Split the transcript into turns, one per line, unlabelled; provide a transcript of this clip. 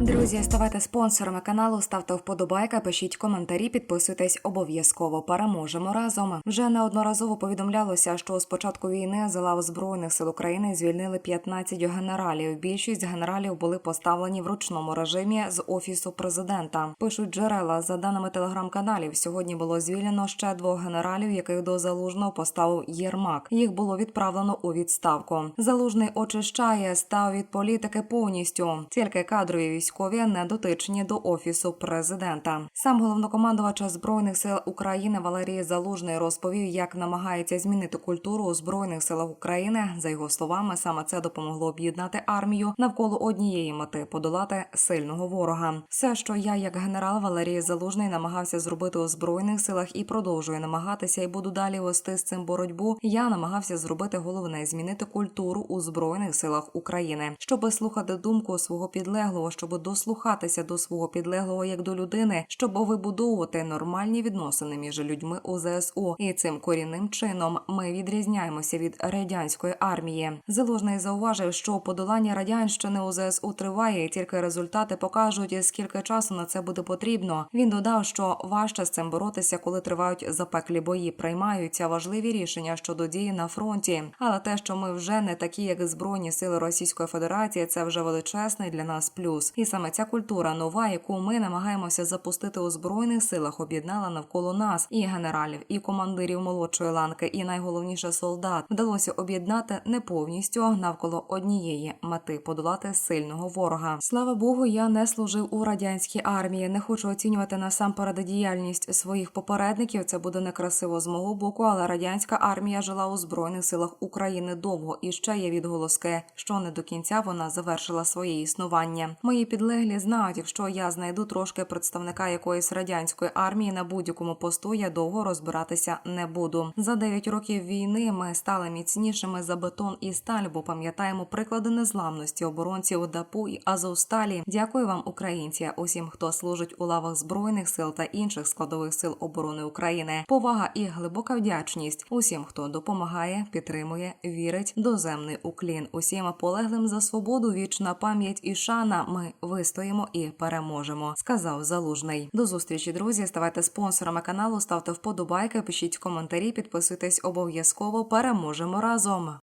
Друзі, ставайте спонсорами каналу, ставте вподобайка, пишіть коментарі, підписуйтесь обов'язково. Переможемо разом. Вже неодноразово повідомлялося, що з початку війни з лав збройних сил України звільнили 15 генералів. Більшість генералів були поставлені в ручному режимі з офісу президента. Пишуть джерела за даними телеграм-каналів. Сьогодні було звільнено ще двох генералів, яких до залужного поставив Єрмак. Їх було відправлено у відставку. Залужний очищає став від політики повністю. Тільки кадрові військові не дотичні до офісу президента. Сам головнокомандувач збройних сил України Валерій Залужний розповів, як намагається змінити культуру у збройних силах України. За його словами, саме це допомогло об'єднати армію навколо однієї мети подолати сильного ворога. Все, що я, як генерал Валерій Залужний, намагався зробити у збройних силах і продовжую намагатися, і буду далі вести з цим боротьбу. Я намагався зробити головне змінити культуру у збройних силах України, щоб слухати думку свого підлеглого, щоб дослухатися до свого підлеглого як до людини, щоб вибудовувати нормальні відносини між людьми у ЗСУ. І цим корінним чином ми відрізняємося від радянської армії. Залужний зауважив, що подолання радянщини у ЗСУ триває, і тільки результати покажуть, скільки часу на це буде потрібно. Він додав, що важче з цим боротися, коли тривають запеклі бої, приймаються важливі рішення щодо дії на фронті. Але те, що ми вже не такі, як збройні сили Російської Федерації, це вже величезний для нас плюс. І саме ця культура нова, яку ми намагаємося запустити у збройних силах, об'єднала навколо нас і генералів, і командирів молодшої ланки, і найголовніше солдат вдалося об'єднати не повністю навколо однієї мети подолати сильного ворога. Слава Богу, я не служив у радянській армії. Не хочу оцінювати насамперед діяльність своїх попередників. Це буде некрасиво з мого боку, але радянська армія жила у збройних силах України довго і ще є відголоски, що не до кінця вона завершила своє існування. Мої підлеглі знають, якщо я знайду трошки представника якоїсь радянської армії на будь-якому посту, я довго розбиратися не буду. За 9 років війни ми стали міцнішими за бетон і сталь, бо пам'ятаємо приклади незламності оборонців ДАПУ і Азовсталі. Дякую вам, українці, усім, хто служить у лавах збройних сил та інших складових сил оборони України. Повага і глибока вдячність усім, хто допомагає, підтримує, вірить, доземний уклін. Усім полеглим за свободу, вічна пам'ять і шана. Ми вистоїмо і переможемо. Сказав залужний. До зустрічі, друзі. Ставайте спонсорами каналу, ставте вподобайки, пишіть коментарі, підписуйтесь обов'язково. Переможемо разом.